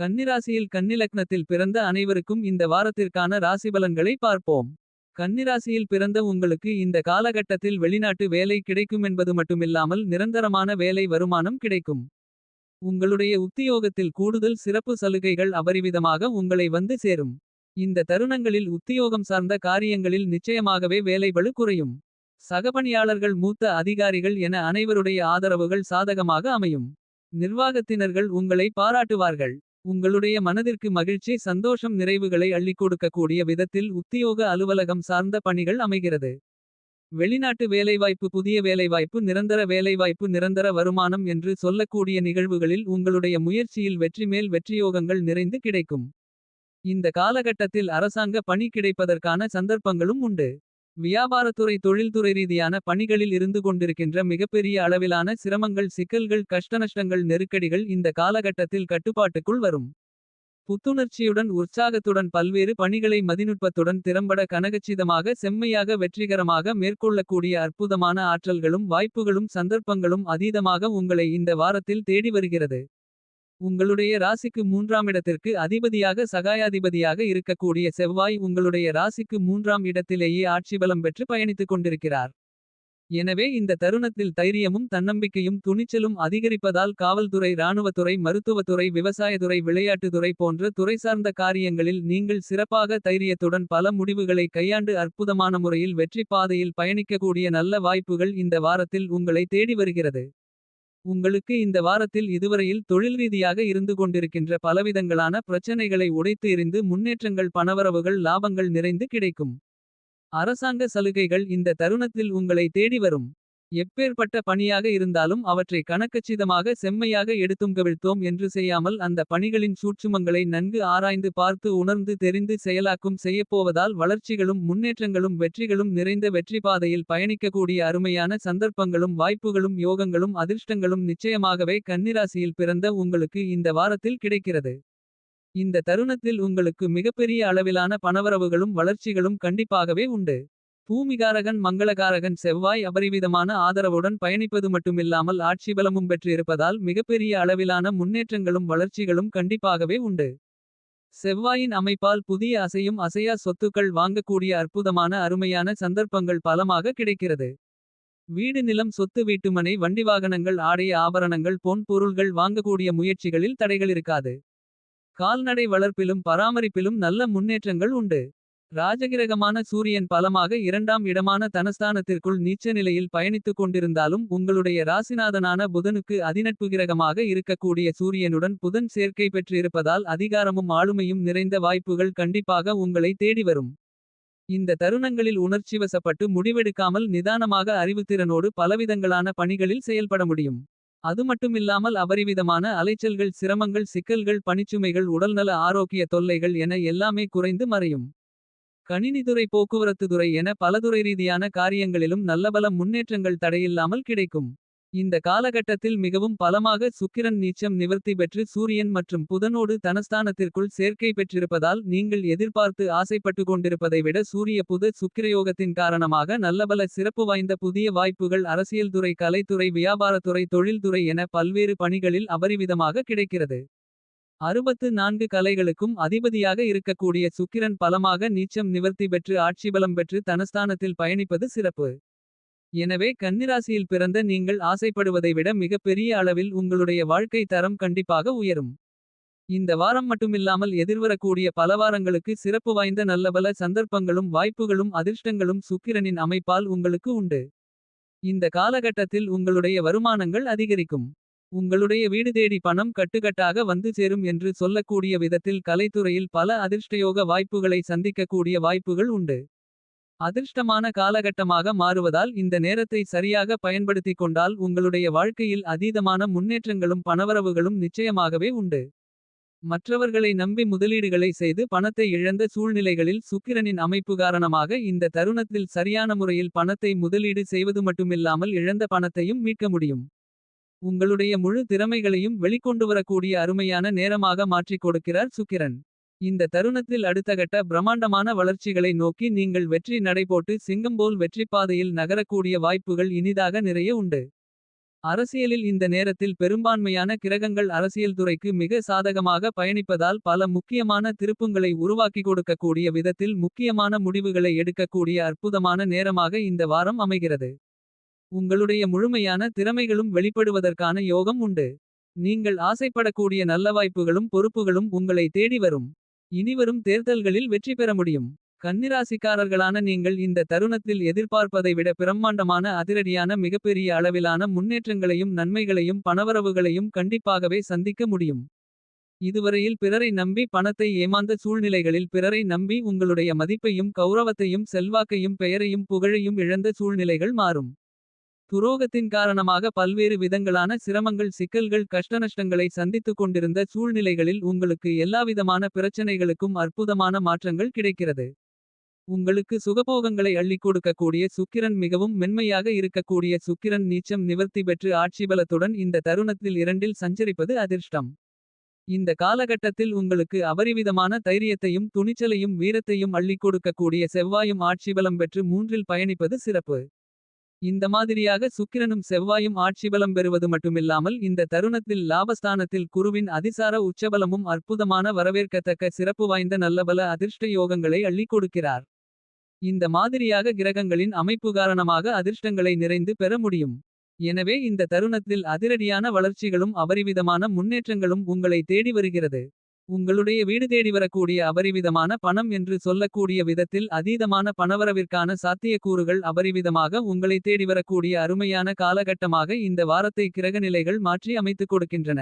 கன்னிராசியில் கன்னிலக்னத்தில் பிறந்த அனைவருக்கும் இந்த வாரத்திற்கான ராசிபலன்களை பார்ப்போம். கன்னிராசியில் பிறந்த உங்களுக்கு இந்த காலகட்டத்தில் வெளிநாட்டு வேலை கிடைக்கும் என்பது மட்டுமில்லாமல் நிரந்தரமான வேலை வருமானம் கிடைக்கும். உங்களுடைய உத்தியோகத்தில் கூடுதல் சிறப்பு சலுகைகள் அபரிவிதமாக உங்களை வந்து சேரும். இந்த தருணங்களில் உத்தியோகம் சார்ந்த காரியங்களில் நிச்சயமாகவே வேலைபளு குறையும். சகபணியாளர்கள் மூத்த அதிகாரிகள் என அனைவருடைய ஆதரவுகள் சாதகமாக அமையும். நிர்வாகத்தினர்கள் உங்களை பாராட்டுவார்கள். உங்களுடைய மனதிற்கு மகிழ்ச்சி சந்தோஷம் நிறைவுகளை அள்ளிக் கொடுக்கக்கூடிய விதத்தில் உத்தியோக அலுவலகம் சார்ந்த பணிகள் அமைகிறது. வெளிநாட்டு வேலைவாய்ப்பு புதிய வேலைவாய்ப்பு நிரந்தர வேலைவாய்ப்பு நிரந்தர வருமானம் என்று சொல்லக்கூடிய நிகழ்வுகளில் உங்களுடைய முயற்சியில் வெற்றி மேல் வெற்றியோகங்கள் நிறைந்து கிடைக்கும். இந்த காலகட்டத்தில் அரசாங்க பணி கிடைப்பதற்கான சந்தர்ப்பங்களும் உண்டு. வியாபாரத்துறை தொழில்துறை ரீதியான பணிகளில் இருந்து கொண்டிருக்கின்ற மிகப்பெரிய அளவிலான சிரமங்கள் சிக்கல்கள் கஷ்டநஷ்டங்கள் நெருக்கடிகள் இந்த காலகட்டத்தில் கட்டுப்பாட்டுக்குள் வரும். புத்துணர்ச்சியுடன் உற்சாகத்துடன் பல்வேறு பணிகளை மதிநுட்பத்துடன் திறம்பட கனகச்சிதமாக செம்மையாக வெற்றிகரமாக மேற்கொள்ளக்கூடிய அற்புதமான ஆற்றல்களும் வாய்ப்புகளும் சந்தர்ப்பங்களும் அதீதமாக உங்களை இந்த வாரத்தில் தேடி வருகிறது. உங்களுடைய ராசிக்கு மூன்றாம் இடத்திற்கு அதிபதியாக சகாயாதிபதியாக இருக்கக்கூடிய செவ்வாய் உங்களுடைய ராசிக்கு மூன்றாம் இடத்திலேயே ஆட்சி பலம் பெற்று பயணித்துக் கொண்டிருக்கிறார். எனவே இந்த தருணத்தில் தைரியமும் தன்னம்பிக்கையும் துணிச்சலும் அதிகரிப்பதால் காவல்துறை இராணுவத்துறை மருத்துவத்துறை விவசாயத்துறை விளையாட்டுத்துறை போன்ற துறை சார்ந்த காரியங்களில் நீங்கள் சிறப்பாக தைரியத்துடன் பல முடிவுகளை கையாண்டு அற்புதமான முறையில் வெற்றி பாதையில் பயணிக்கக்கூடிய நல்ல வாய்ப்புகள் இந்த வாரத்தில் உங்களை தேடி வருகிறது. உங்களுக்கு இந்த வாரத்தில் இதுவரையில் தொழில் ரீதியாக இருந்து கொண்டிருக்கின்ற பலவிதங்களான பிரச்சனைகளை உடைத்து எறிந்து முன்னேற்றங்கள் பணவரவுகள் லாபங்கள் நிறைந்து கிடைக்கும். அரசாங்க சலுகைகள் இந்த தருணத்தில் உங்களை தேடி வரும். எப்பேற்பட்ட பணியாக இருந்தாலும் அவற்றை கணக்கச்சிதமாக செம்மையாக எடுத்துங்கவிழ்த்தோம் என்று செய்யாமல் அந்த பணிகளின் சூட்சுமங்களை நன்கு ஆராய்ந்து பார்த்து உணர்ந்து தெரிந்து செயலாக்கும் செய்யப்போவதால் வளர்ச்சிகளும் முன்னேற்றங்களும் வெற்றிகளும் நிறைந்த வெற்றி பாதையில் பயணிக்கக்கூடிய அருமையான சந்தர்ப்பங்களும் வாய்ப்புகளும் யோகங்களும் அதிர்ஷ்டங்களும் நிச்சயமாகவே கன்னிராசியில் பிறந்த உங்களுக்கு இந்த வாரத்தில் கிடைக்கிறது. இந்த தருணத்தில் உங்களுக்கு மிகப்பெரிய அளவிலான பணவரவுகளும் வளர்ச்சிகளும் கண்டிப்பாகவே உண்டு. பூமிகாரகன் மங்களகாரகன் செவ்வாய் அபரிவிதமான ஆதரவுடன் பயணிப்பது மட்டுமில்லாமல் ஆட்சிபலமும் பெற்றிருப்பதால் மிகப்பெரிய அளவிலான முன்னேற்றங்களும் வளர்ச்சிகளும் கண்டிப்பாகவே உண்டு. செவ்வாயின் அமைப்பால் புதிய அசையும் அசையா சொத்துக்கள் வாங்கக்கூடிய அற்புதமான அருமையான சந்தர்ப்பங்கள் பலமாக கிடைக்கிறது. வீடு நிலம் சொத்து வீட்டுமனை வண்டிவாகனங்கள் ஆடைய ஆபரணங்கள் பொன் பொருள்கள் வாங்கக்கூடிய முயற்சிகளில் தடைகளிருக்காது. கால்நடை வளர்ப்பிலும் பராமரிப்பிலும் நல்ல முன்னேற்றங்கள் உண்டு. ராஜகிரகமான சூரியன் பலமாக இரண்டாம் இடமான தனஸ்தானத்திற்குள் நீச்ச நிலையில் பயணித்துக் கொண்டிருந்தாலும் உங்களுடைய ராசிநாதனான புதனுக்கு அதிநட்புகிரகமாக இருக்கக்கூடிய சூரியனுடன் புதன் சேர்க்கை பெற்றிருப்பதால் அதிகாரமும் ஆளுமையும் நிறைந்த வாய்ப்புகள் கண்டிப்பாக உங்களை தேடி வரும். இந்த தருணங்களில் உணர்ச்சிவசப்பட்டு முடிவெடுக்காமல் நிதானமாக அறிவுத்திறனோடு பலவிதங்களான பணிகளில் செயல்பட முடியும். அது மட்டுமில்லாமல் அபரிவிதமான அலைச்சல்கள் சிரமங்கள் சிக்கல்கள் பணிச்சுமைகள் உடல்நல ஆரோக்கிய தொல்லைகள் என எல்லாமே குறைந்து மறையும். கணினித்துறை போக்குவரத்து துறை என பலதுறை ரீதியான காரியங்களிலும் நல்லபல முன்னேற்றங்கள் தடையில்லாமல் கிடைக்கும். இந்த காலகட்டத்தில் மிகவும் பலமாக சுக்கிரன் நீச்சம் நிவர்த்தி பெற்று சூரியன் மற்றும் புதனோடு தனஸ்தானத்திற்குள் சேர்க்கை பெற்றிருப்பதால் நீங்கள் எதிர்பார்த்து ஆசைப்பட்டு கொண்டிருப்பதை விட சூரிய புத சுக்கிரயோகத்தின் காரணமாக நல்லபல சிறப்பு வாய்ந்த புதிய வாய்ப்புகள் அரசியல்துறை கலைத்துறை வியாபாரத்துறை தொழில்துறை என பல்வேறு பணிகளில் அபரிவிதமாக கிடைக்கிறது. அறுபத்து நான்கு கலைகளுக்கும் அதிபதியாக இருக்கக்கூடிய சுக்கிரன் பலமாக நீச்சம் நிவர்த்தி பெற்று ஆட்சிபலம் பெற்று தனஸ்தானத்தில் பயணிப்பது சிறப்பு. எனவே கன்னிராசியில் பிறந்த நீங்கள் ஆசைப்படுவதை விட மிகப்பெரிய அளவில் உங்களுடைய வாழ்க்கை தரம் கண்டிப்பாக உயரும். இந்த வாரம் மட்டுமில்லாமல் எதிர்வரக்கூடிய பல வாரங்களுக்கு சிறப்பு வாய்ந்த நல்லபல சந்தர்ப்பங்களும் வாய்ப்புகளும் அதிர்ஷ்டங்களும் சுக்கிரனின் அமைப்பால் உங்களுக்கு உண்டு. இந்த காலகட்டத்தில் உங்களுடைய வருமானங்கள் அதிகரிக்கும். உங்களுடைய வீடு தேடி பணம் கட்டுக்கட்டாக வந்து சேரும் என்று சொல்லக்கூடிய விதத்தில் கலைத்துறையில் பல அதிர்ஷ்டயோக வாய்ப்புகளை சந்திக்கக்கூடிய வாய்ப்புகள் உண்டு. அதிர்ஷ்டமான காலகட்டமாக மாறுவதால் இந்த நேரத்தை சரியாக பயன்படுத்திக் கொண்டால் உங்களுடைய வாழ்க்கையில் அதீதமான முன்னேற்றங்களும் பணவரவுகளும் நிச்சயமாகவே உண்டு. மற்றவர்களை நம்பி முதலீடுகளை செய்து பணத்தை இழந்த சூழ்நிலைகளில் சுக்கிரனின் அமைப்பு காரணமாக இந்த தருணத்தில் சரியான முறையில் பணத்தை முதலீடு செய்வது மட்டுமில்லாமல் இழந்த பணத்தையும் மீட்க முடியும். உங்களுடைய முழு திறமைகளையும் வெளிக்கொண்டுவரக்கூடிய அருமையான நேரமாக மாற்றிக் கொடுக்கிறார் சுக்கிரன். இந்த தருணத்தில் அடுத்தகட்ட பிரமாண்டமான வளர்ச்சிகளை நோக்கி நீங்கள் வெற்றி நடைபோட்டு சிங்கம் போல் வெற்றிப்பாதையில் நகரக்கூடிய வாய்ப்புகள் இனிதாக நிறைய உண்டு. அரசியலில் இந்த நேரத்தில் பெரும்பான்மையான கிரகங்கள் அரசியல் துறைக்கு மிக சாதகமாக பயணிப்பதால் பல முக்கியமான திருப்புங்களை உருவாக்கி கொடுக்கக்கூடிய விதத்தில் முக்கியமான முடிவுகளை எடுக்கக்கூடிய அற்புதமான நேரமாக இந்த வாரம் அமைகிறது. உங்களுடைய முழுமையான திறமைகளும் வெளிப்படுவதற்கான யோகம் உண்டு. நீங்கள் ஆசைப்படக்கூடிய நல்ல வாய்ப்புகளும் பொறுப்புகளும் உங்களை தேடி வரும். இனிவரும் தேர்தல்களில் வெற்றி பெற முடியும். கன்னிராசிக்காரர்களான நீங்கள் இந்த தருணத்தில் எதிர்பார்ப்பதை விட பிரம்மாண்டமான அதிரடியான மிகப்பெரிய அளவிலான முன்னேற்றங்களையும் நன்மைகளையும் பணவரவுகளையும் கண்டிப்பாகவே சந்திக்க முடியும். இதுவரையில் பிறரை நம்பி பணத்தை ஏமாந்த சூழ்நிலைகளில் பிறரை நம்பி உங்களுடைய மதிப்பையும் கௌரவத்தையும் செல்வாக்கையும் பெயரையும் புகழையும் இழந்த சூழ்நிலைகள் மாறும். துரோகத்தின் காரணமாக பல்வேறு விதங்களான சிரமங்கள் சிக்கல்கள் கஷ்டநஷ்டங்களை சந்தித்துக் கொண்டிருந்த சூழ்நிலைகளில் உங்களுக்கு எல்லாவிதமான பிரச்சனைகளுக்கும் அற்புதமான மாற்றங்கள் கிடைக்கிறது. உங்களுக்கு சுகபோகங்களை அள்ளிக் கொடுக்கக்கூடிய சுக்கிரன் மிகவும் மென்மையாக இருக்கக்கூடிய சுக்கிரன் நீச்சம் நிவர்த்தி பெற்று ஆட்சிபலத்துடன் இந்த தருணத்தில் இரண்டில் சஞ்சரிப்பது அதிர்ஷ்டம். இந்த காலகட்டத்தில் உங்களுக்கு அபரிவிதமான தைரியத்தையும் துணிச்சலையும் வீரத்தையும் அள்ளிக் கொடுக்கக்கூடிய செவ்வாயும் ஆட்சிபலம் பெற்று மூன்றில் பயணிப்பது சிறப்பு. இந்த மாதிரியாக சுக்கிரனும் செவ்வாயும் ஆட்சிபலம் பெறுவது மட்டுமில்லாமல் இந்த தருணத்தில் லாபஸ்தானத்தில் குருவின் அதிசார உச்சபலமும் அற்புதமான வரவேற்கத்தக்க சிறப்பு வாய்ந்த நல்லபல அதிர்ஷ்ட யோகங்களை அள்ளிக் கொடுக்கிறார். இந்த மாதிரியாக கிரகங்களின் அமைப்பு காரணமாக அதிர்ஷ்டங்களை நிறைந்து பெற முடியும். எனவே இந்த தருணத்தில் அதிரடியான வளர்ச்சிகளும் அபரிவிதமான முன்னேற்றங்களும் உங்களை தேடி வருகிறது. உங்களுடைய வீடு தேடி வரக்கூடிய அபரிவிதமான பணம் என்று சொல்லக்கூடிய விதத்தில் அதீதமான பணவரவிற்கான சாத்தியக்கூறுகள் அபரிவிதமாக உங்களை தேடி வரக்கூடிய அருமையான காலகட்டமாக இந்த வாரத்தை கிரகநிலைகள் மாற்றி அமைத்துக் கொடுக்கின்றன.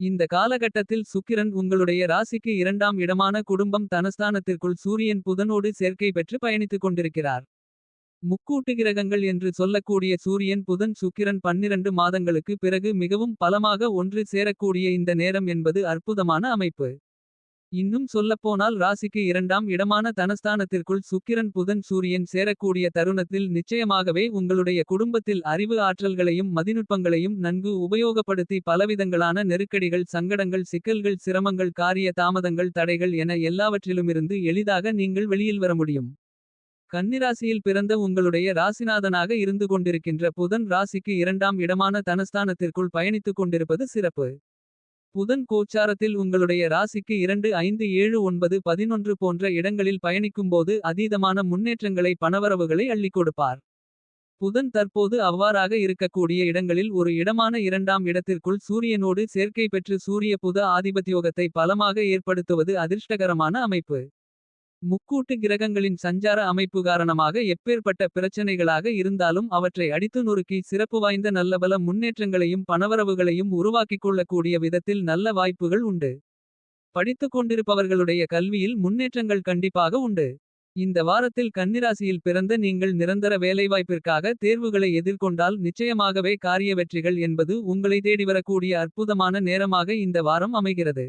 இந்த காலகட்டத்தில் சுக்கிரன் உங்களுடைய ராசிக்கு இரண்டாம் இடமான குடும்பம் தனஸ்தானத்திற்குள் சூரியன் புதனோடு சேர்க்கை பெற்று பயணித்துக் கொண்டிருக்கிறார். முக்கூட்டு கிரகங்கள் என்று சொல்லக்கூடிய சூரியன் புதன் சுக்கிரன் பன்னிரண்டு மாதங்களுக்கு பிறகு மிகவும் பலமாக ஒன்று சேரக்கூடிய இந்த நேரம் என்பது அற்புதமான அமைப்பு. இன்னும் சொல்லப்போனால் ராசிக்கு இரண்டாம் இடமான தனஸ்தானத்திற்குள் சுக்கிரன் புதன் சூரியன் சேரக்கூடிய தருணத்தில் நிச்சயமாகவே உங்களுடைய குடும்பத்தில் அறிவு ஆற்றல்களையும் மதிநுட்பங்களையும் நன்கு உபயோகப்படுத்தி பலவிதங்களான நெருக்கடிகள் சங்கடங்கள் சிக்கல்கள் சிரமங்கள் காரிய தாமதங்கள் தடைகள் என எல்லாவற்றிலுமிருந்து எளிதாக நீங்கள் வெளியில் வர முடியும். கன்னிராசியில் பிறந்த உங்களுடைய ராசிநாதனாக இருந்து கொண்டிருக்கின்ற புதன் ராசிக்கு இரண்டாம் இடமான தனஸ்தானத்திற்குள் பயணித்துக் கொண்டிருப்பது சிறப்பு. புதன் கோச்சாரத்தில் உங்களுடைய ராசிக்கு இரண்டு ஐந்து ஏழு ஒன்பது பதினொன்று போன்ற இடங்களில் பயணிக்கும்போது அதீதமான முன்னேற்றங்களை பணவரவுகளை அள்ளிக் கொடுப்பார். புதன் தற்போது அவ்வாறாக இருக்கக்கூடிய இடங்களில் ஒரு இடமான இரண்டாம் இடத்திற்குள் சூரியனோடு சேர்க்கை பெற்று சூரிய புத ஆதிபத்தியோகத்தை பலமாக ஏற்படுத்துவது அதிர்ஷ்டகரமான அமைப்பு. முக்கூட்டு கிரகங்களின் சஞ்சார அமைப்பு காரணமாக எப்பேற்பட்ட பிரச்சனைகளாக இருந்தாலும் அவற்றை அடித்து நொறுக்கி சிறப்பு வாய்ந்த நல்லபல முன்னேற்றங்களையும் பணவரவுகளையும் உருவாக்கிக் கொள்ளக்கூடிய விதத்தில் நல்ல வாய்ப்புகள் உண்டு. படித்துக் கொண்டிருப்பவர்களுடைய கல்வியில் முன்னேற்றங்கள் கண்டிப்பாக உண்டு. இந்த வாரத்தில் கன்னிராசியில் பிறந்த நீங்கள் நிரந்தர வேலைவாய்ப்பிற்காக தேர்வுகளை எதிர்கொண்டால் நிச்சயமாகவே காரிய வெற்றிகள் என்பது உங்களை தேடிவரக்கூடிய அற்புதமான நேரமாக இந்த வாரம் அமைகிறது.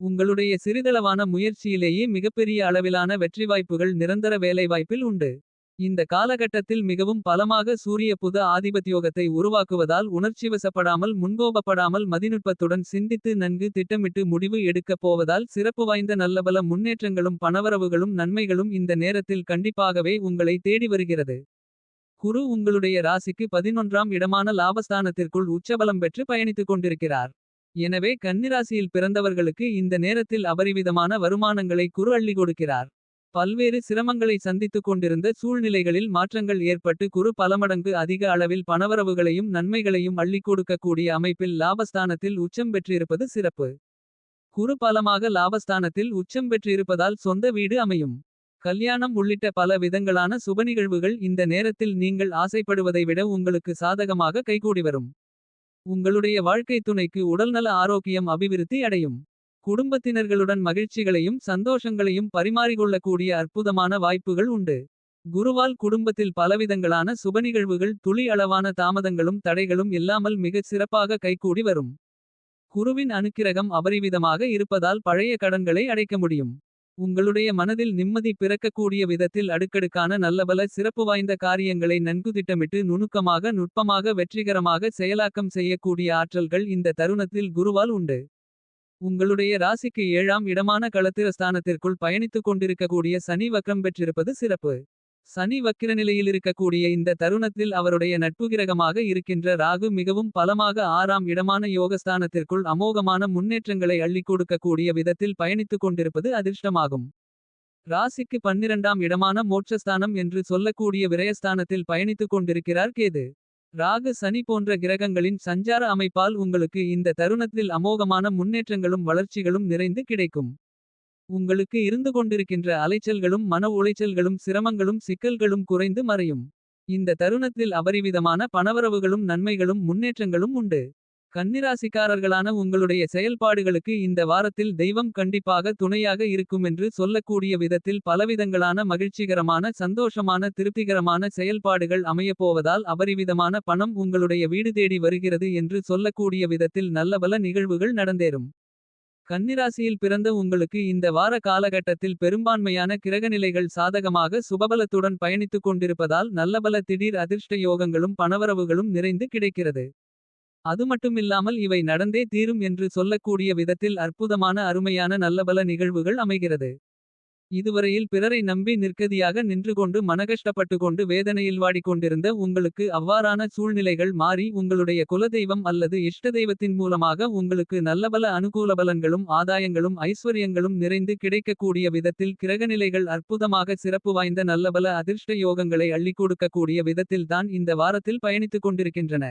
உங்களுடைய சிறிதளவான முயற்சியிலேயே மிகப்பெரிய அளவிலான வெற்றி வாய்ப்புகள் நிரந்தர வேலைவாய்ப்பில் உண்டு. இந்த காலகட்டத்தில் மிகவும் பலமாக சூரிய புத ஆதிபத்தியோகத்தை உருவாக்குவதால் உணர்ச்சிவசப்படாமல் முன்கோபப்படாமல் மதிநுட்பத்துடன் சிந்தித்து நன்கு திட்டமிட்டு முடிவு எடுக்கப் போவதால் சிறப்பு வாய்ந்த நல்லபல முன்னேற்றங்களும் பணவரவுகளும் நன்மைகளும் இந்த நேரத்தில் கண்டிப்பாகவே உங்களை தேடி வருகிறது. குரு உங்களுடைய ராசிக்கு பதினொன்றாம் இடமான லாபஸ்தானத்திற்குள் உச்சபலம் பெற்று பயணித்துக் கொண்டிருக்கிறார். எனவே கன்னிராசியில் பிறந்தவர்களுக்கு இந்த நேரத்தில் அபரிவிதமான வருமானங்களை குரு அள்ளி கொடுக்கிறார். பல்வேறு சிரமங்களை சந்தித்துக் கொண்டிருந்த சூழ்நிலைகளில் மாற்றங்கள் ஏற்பட்டு குரு பலமடங்கு அதிக அளவில் பணவரவுகளையும் நன்மைகளையும் அள்ளிக் கொடுக்கக்கூடிய அமைப்பில் லாபஸ்தானத்தில் உச்சம் பெற்றிருப்பது சிறப்பு. குரு பலமாக லாபஸ்தானத்தில் உச்சம் பெற்றிருப்பதால் சொந்த வீடு அமையும். கல்யாணம் உள்ளிட்ட பல விதங்களான சுபநிகழ்வுகள் இந்த நேரத்தில் நீங்கள் ஆசைப்படுவதை விட உங்களுக்கு சாதகமாக கைகூடி வரும். உங்களுடைய வாழ்க்கை துணைக்கு உடல்நல ஆரோக்கியம் அபிவிருத்தி அடையும். குடும்பத்தினர்களுடன் மகிழ்ச்சிகளையும் சந்தோஷங்களையும் பரிமாறிக்கொள்ளக்கூடிய அற்புதமான வாய்ப்புகள் உண்டு. குருவால் குடும்பத்தில் பலவிதங்களான சுபநிகழ்வுகள் துளி அளவான தாமதங்களும் தடைகளும் இல்லாமல் மிகச் சிறப்பாக கைகூடி வரும். குருவின் அனுக்கிரகம் அபரிவிதமாக இருப்பதால் பழைய கடன்களை அடைக்க முடியும். உங்களுடைய மனதில் நிம்மதி பிறக்கக்கூடிய விதத்தில் அடுக்கடுக்கான நல்லபல சிறப்பு வாய்ந்த காரியங்களை நன்கு திட்டமிட்டு நுணுக்கமாக நுட்பமாக வெற்றிகரமாக செயலாக்கம் செய்யக்கூடிய ஆற்றல்கள் இந்த தருணத்தில் குருவால் உண்டு. உங்களுடைய ராசிக்கு ஏழாம் இடமான களத்திரஸ்தானத்திற்குள் பயணித்துக் கொண்டிருக்கக்கூடிய சனி வக்ரம் பெற்றிருப்பது சிறப்பு. சனி வக்கிரநிலையில் இருக்கக்கூடிய இந்த தருணத்தில் அவருடைய நட்புகிரகமாக இருக்கின்ற ராகு மிகவும் பலமாக ஆறாம் இடமான யோகஸ்தானத்திற்குள் அமோகமான முன்னேற்றங்களை அள்ளி கொடுக்கக்கூடிய விதத்தில் பயணித்துக் கொண்டிருப்பது அதிர்ஷ்டமாகும். ராசிக்கு பன்னிரண்டாம் இடமான மோட்சஸ்தானம் என்று சொல்லக்கூடிய விரயஸ்தானத்தில் பயணித்துக் கொண்டிருக்கிறார் கேது. ராகு சனி போன்ற கிரகங்களின் சஞ்சார அமைப்பால் உங்களுக்கு இந்த தருணத்தில் அமோகமான முன்னேற்றங்களும் வளர்ச்சிகளும் நிறைந்து கிடைக்கும். உங்களுக்கு இருந்து கொண்டிருக்கின்ற அலைச்சல்களும் மன உளைச்சல்களும் சிரமங்களும் சிக்கல்களும் குறைந்து மறையும். இந்த தருணத்தில் அபரிவிதமான பணவரவுகளும் நன்மைகளும் முன்னேற்றங்களும் உண்டு. கன்னிராசிக்காரர்களான உங்களுடைய செயல்பாடுகளுக்கு இந்த வாரத்தில் தெய்வம் கண்டிப்பாக துணையாக இருக்குமென்று சொல்லக்கூடிய விதத்தில் பலவிதங்களான மகிழ்ச்சிகரமான சந்தோஷமான திருப்திகரமான செயல்பாடுகள் அமையப்போவதால் அபரிவிதமான பணம் உங்களுடைய வீடு தேடி வருகிறது என்று சொல்லக்கூடிய விதத்தில் நல்லபல நிகழ்வுகள் நடந்தேறும். கன்னிராசியில் பிறந்த உங்களுக்கு இந்த வார காலகட்டத்தில் பெரும்பான்மையான கிரகநிலைகள் சாதகமாக சுபபலத்துடன் பயணித்துக் கொண்டிருப்பதால் நல்லபல திடீர் அதிர்ஷ்ட யோகங்களும் பணவரவுகளும் நிறைந்து கிடைக்கிறது. அதுமட்டுமில்லாமல் இவை நடந்தே தீரும் என்று சொல்லக்கூடிய விதத்தில் அற்புதமான அருமையான நல்லபல நிகழ்வுகள் அமைகிறது. இதுவரையில் பிறரை நம்பி நிற்கதியாக நின்று கொண்டு மனகஷ்டப்பட்டு கொண்டு வேதனையில் வாடிக்கொண்டிருந்த உங்களுக்கு அவ்வாறான சூழ்நிலைகள் மாறி உங்களுடைய குலதெய்வம் அல்லது இஷ்டதெய்வத்தின் மூலமாக உங்களுக்கு நல்லபல அனுகூல பலன்களும் ஆதாயங்களும் ஐஸ்வர்யங்களும் நிறைந்து கிடைக்கக்கூடிய விதத்தில் கிரகநிலைகள் அற்புதமாக சிறப்பு வாய்ந்த நல்லபல அதிர்ஷ்ட யோகங்களை அள்ளிக் கொடுக்கக்கூடிய விதத்தில் தான் இந்த வாரத்தில் பயணித்துக் கொண்டிருக்கின்றன.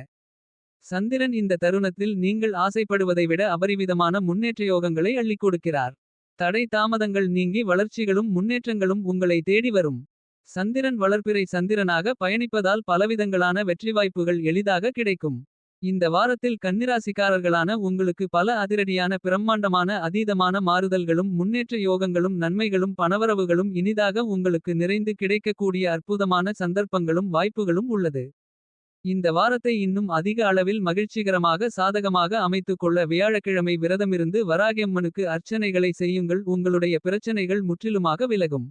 சந்திரன் இந்த தருணத்தில் நீங்கள் ஆசைப்படுவதை விட அபரிவிதமான முன்னேற்ற யோகங்களை அள்ளிக் கொடுக்கிறார். தடை தாமதங்கள் நீங்கி வளர்ச்சிகளும் முன்னேற்றங்களும் உங்களை தேடி வரும். சந்திரன் வளர்ப்பிறை சந்திரனாக பயணிப்பதால் பலவிதங்களான வெற்றி வாய்ப்புகள் எளிதாக கிடைக்கும். இந்த வாரத்தில் கன்னிராசிக்காரர்களான உங்களுக்கு பல அதிரடியான பிரம்மாண்டமான அதீதமான மாறுதல்களும் முன்னேற்ற யோகங்களும் நன்மைகளும் பணவரவுகளும் இனிதாக உங்களுக்கு நிறைந்து கிடைக்கக்கூடிய அற்புதமான சந்தர்ப்பங்களும் வாய்ப்புகளும் உள்ளது. இந்த வாரத்தை இன்னும் அதிக அளவில் மகிழ்ச்சிகரமாக சாதகமாக அமைத்துக் கொள்ள வியாழக்கிழமை விரதமிருந்து வராகியம்மனுக்கு அர்ச்சனைகளை செய்யுங்கள் உங்களுடைய பிரச்சனைகள் முற்றிலுமாக விலகும்.